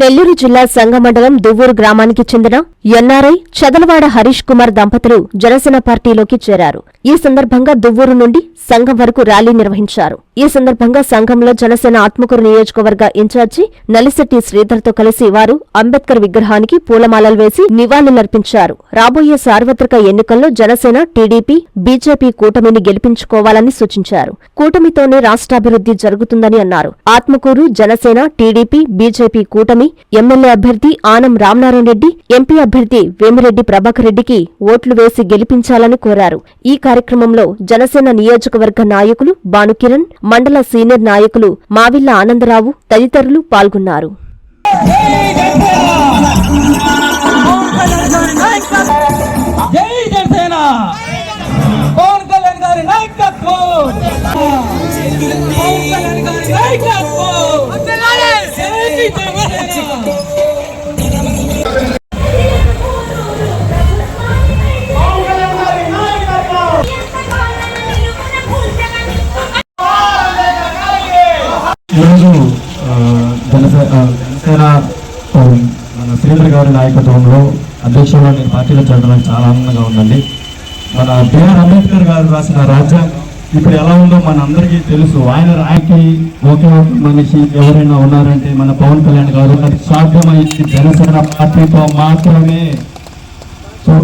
నెల్లూరు జిల్లా సంగమండలం దువ్వూరు గ్రామానికి చెందిన ఎన్ఆర్ఐ చదలవాడ హరీష్ కుమార్ దంపతులు జనసేన పార్టీలోకి చేరారు. ఈ సందర్భంగా దువ్వూరు నుండి సంఘం వరకు ర్యాలీ నిర్వహించారు. ఈ సందర్భంగా సంఘంలో జనసేన ఆత్మకూరు నియోజకవర్గ ఇన్ఛార్జి నలిశెట్టి శ్రీధర్తో కలిసి వారు అంబేద్కర్ విగ్రహానికి పూలమాలలు వేసి నివాళులర్పించారు. రాబోయే సార్వత్రిక ఎన్నికల్లో జనసేన టీడీపీ బీజేపీ కూటమిని గెలిపించుకోవాలని సూచించారు. కూటమితోనే రాష్ట్రాభివృద్ధి జరుగుతుందని అన్నారు. ఆత్మకూరు జనసేన టీడీపీ బీజేపీ కూటమి ఎమ్మెల్యే అభ్యర్థి ఆనం రామనారాయణ రెడ్డి ఎంపీ అభ్యర్థి వేమిరెడ్డి ప్రభాకర్ రెడ్డికి ఓట్లు వేసి గెలిపించాలని కోరారు. ఈ కార్యక్రమంలో జనసేన నియోజకవర్గ నాయకులు భానుకిరణ్ మండల సీనియర్ నాయకులు మావిల్ల ఆనందరావు తదితరులు పాల్గొన్నారు. నాయకత్వం ఈరోజు జనసే జనసేన మన సురేంద్ర గారి నాయకత్వంలో అధ్యక్షులు నేను పార్టీలో చేరడానికి చాలా ఆనందంగా ఉందండి. మన బిఆర్ అంబేద్కర్ గారు రాసిన రాజ్యాంగం ఇప్పుడు ఎలా ఉందో మన అందరికీ తెలుసు. ఆయన రాయకి ఒకే ఒక మనిషి ఎవరైనా ఉన్నారంటే మన పవన్ కళ్యాణ్ గారు అది సాధ్యమైంది. జనసేన పార్టీతో మాత్రమే. సో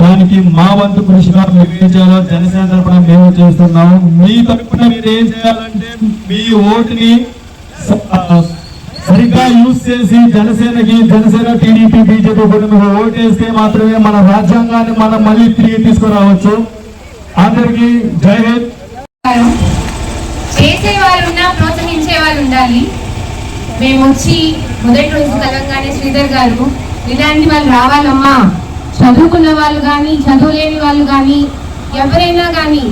దానికి మా వంతు కృషిగా మేము ఏం చేయాలో జనసేన తరఫున మేము చేస్తున్నాము. మీ తరఫున మీరు ఏం చేయాలంటే మీ ఓటుని సరిగ్గా యూజ్ చేసి జనసేనకి జనసేన టీడీపీ బీజేపీ కూడా మీరు ఓటేస్తే మాత్రమే మన రాజ్యాంగాన్ని మనం మళ్ళీ తిరిగి తీసుకురావచ్చు. అందరికి జై హింద్. చేసే వాళ్ళు ఉన్నా ప్రోత్సహించే వాళ్ళు ఉండాలి మేము వచ్చి మొదటి రోజు కలంగానే శ్రీధర్ గారు ఇలాంటి వాళ్ళు రావాలమ్మా. చదువుకున్న వాళ్ళు కానీ చదువులేని వాళ్ళు కానీ ఎవరైనా కానీ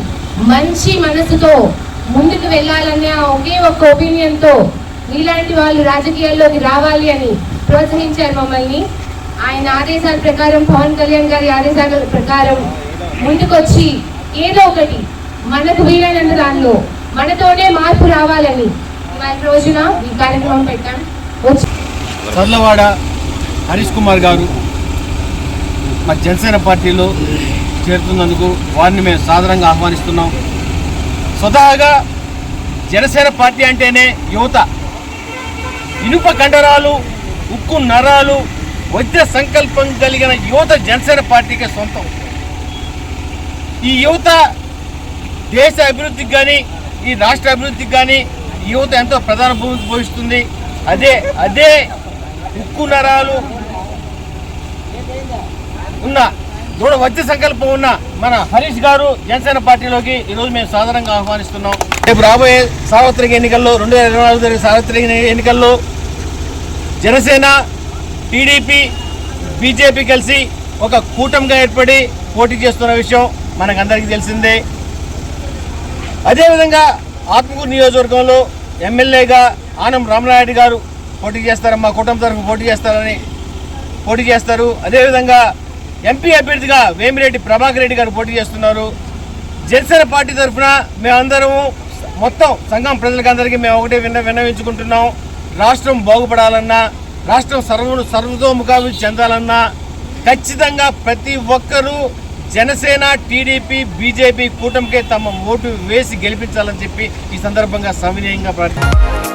మంచి మనసుతో ముందుకు వెళ్ళాలనే ఒకే ఒక్క ఒపీనియన్తో నీలాంటి వాళ్ళు రాజకీయాల్లోకి రావాలి అని ప్రోత్సహించారు మమ్మల్ని. ఆయన ఆదేశాల ప్రకారం పవన్ కళ్యాణ్ గారి ఆదేశాల ప్రకారం ముందుకొచ్చి ఏదో ఒకటి మనకు వీలైనంత దానిలో మనతోనే మార్పు రావాలని ఇవాళ రోజున ఈ కార్యక్రమం పెట్టాం. వచ్చి చర్లవాడ హరీష్ కుమార్ గారు మా జనసేన పార్టీలో చేరుతున్నందుకు వారిని మేము సాధారణంగా ఆహ్వానిస్తున్నాం. స్వతహాగా జనసేన పార్టీ అంటేనే యువత. ఇనుప కండరాలు ఉక్కు నరాలు వద్య సంకల్పం కలిగిన యువత జనసేన పార్టీకి సొంతం. ఈ యువత దేశ అభివృద్ధికి కానీ ఈ రాష్ట్ర అభివృద్ధికి కానీ ఈ యువత ఎంతో ప్రధాన భూమికి పోషిస్తుంది. అదే అదే ఉక్కు నరాలు ఉన్న దృఢ వచ్చే సంకల్పం ఉన్న మన హరీష్ గారు జనసేన పార్టీలోకి ఈరోజు మేము సాధారణంగా ఆహ్వానిస్తున్నాం. రేపు రాబోయే సార్వత్రిక ఎన్నికల్లో రెండు వేల ఇరవై నాలుగు జరిగే సార్వత్రిక ఎన్నికల్లో జనసేన టీడీపీ బీజేపీ కలిసి ఒక కూటమిగా ఏర్పడి పోటీ చేస్తున్న విషయం మనకందరికీ తెలిసిందే. అదేవిధంగా ఆత్మకూరు నియోజకవర్గంలో ఎమ్మెల్యేగా ఆనం రామనాయుడు గారు పోటీ చేస్తారు మా కుటుంబం తరఫు పోటీ చేస్తారని పోటీ చేస్తారు. అదేవిధంగా ఎంపీ అభ్యర్థిగా వేమిరెడ్డి ప్రభాకర్ రెడ్డి గారు పోటీ చేస్తున్నారు. జనసేన పార్టీ తరఫున మేమందరము మొత్తం సంఘం ప్రజలకందరికీ మేము ఒకటే విన్న విన్నవించుకుంటున్నాం. రాష్ట్రం బాగుపడాలన్నా రాష్ట్రం సర్వ సర్వతోముఖాభివృద్ధి చెందాలన్నా ఖచ్చితంగా ప్రతి ఒక్కరూ జనసేన టీడీపీ బీజేపీ కూటమికే తమ ఓటు వేసి గెలిపించాలని చెప్పి ఈ సందర్భంగా సవినయంగా ప్రార్థిస్తున్నాం.